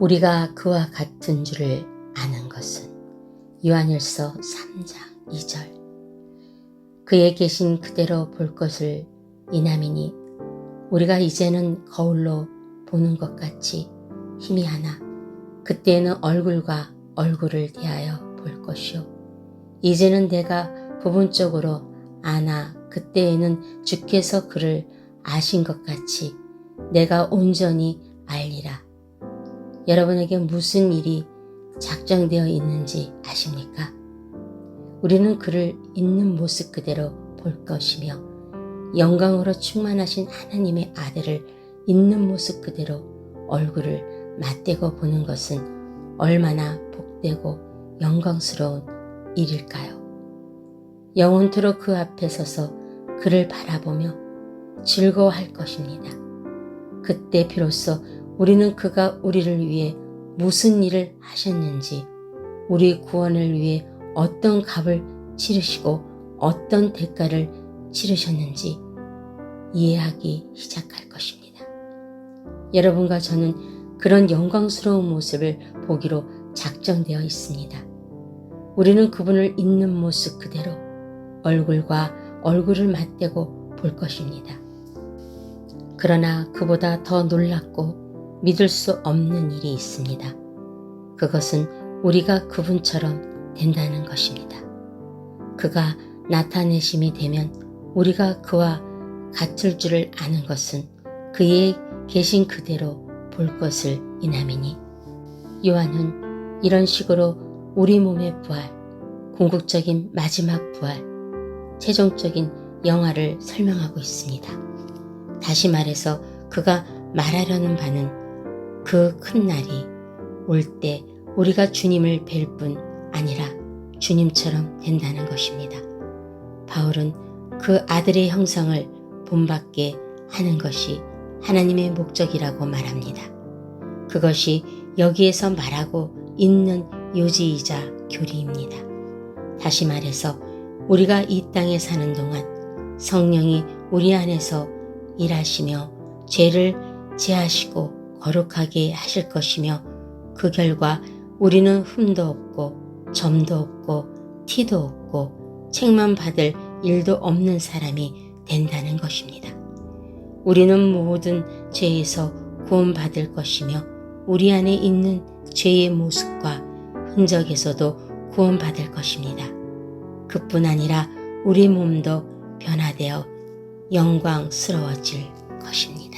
우리가 그와 같은 줄을 아는 것은 요한일서 3장 2절 그에 계신 그대로 볼 것을 이남이니 우리가 이제는 거울로 보는 것 같이 힘이 하나 그때에는 얼굴과 얼굴을 대하여 볼 것이요 이제는 내가 부분적으로 아나 그때에는 주께서 그를 아신 것 같이 내가 온전히 알리라. 여러분에게 무슨 일이 작정되어 있는지 아십니까? 우리는 그를 있는 모습 그대로 볼 것이며 영광으로 충만하신 하나님의 아들을 있는 모습 그대로 얼굴을 맞대고 보는 것은 얼마나 복되고 영광스러운 일일까요? 영원토록 그 앞에 서서 그를 바라보며 즐거워할 것입니다. 그때 비로소 우리는 그가 우리를 위해 무슨 일을 하셨는지, 우리 구원을 위해 어떤 값을 치르시고 어떤 대가를 치르셨는지 이해하기 시작할 것입니다. 여러분과 저는 그런 영광스러운 모습을 보기로 작정되어 있습니다. 우리는 그분을 있는 모습 그대로 얼굴과 얼굴을 맞대고 볼 것입니다. 그러나 그보다 더 놀랍고 믿을 수 없는 일이 있습니다. 그것은 우리가 그분처럼 된다는 것입니다. 그가 나타내심이 되면 우리가 그와 같을 줄을 아는 것은 그의 계신 그대로 볼 것을 이남이니 요한은 이런 식으로 우리 몸의 부활, 궁극적인 마지막 부활, 최종적인 영화를 설명하고 있습니다. 다시 말해서 그가 말하려는 바는 그 큰 날이 올 때 우리가 주님을 뵐 뿐 아니라 주님처럼 된다는 것입니다. 바울은 그 아들의 형상을 본받게 하는 것이 하나님의 목적이라고 말합니다. 그것이 여기에서 말하고 있는 요지이자 교리입니다. 다시 말해서 우리가 이 땅에 사는 동안 성령이 우리 안에서 일하시며 죄를 제하시고 거룩하게 하실 것이며 그 결과 우리는 흠도 없고 점도 없고 티도 없고 책만 받을 일도 없는 사람이 된다는 것입니다. 우리는 모든 죄에서 구원받을 것이며 우리 안에 있는 죄의 모습과 흔적에서도 구원받을 것입니다. 그뿐 아니라 우리 몸도 변화되어 영광스러워질 것입니다.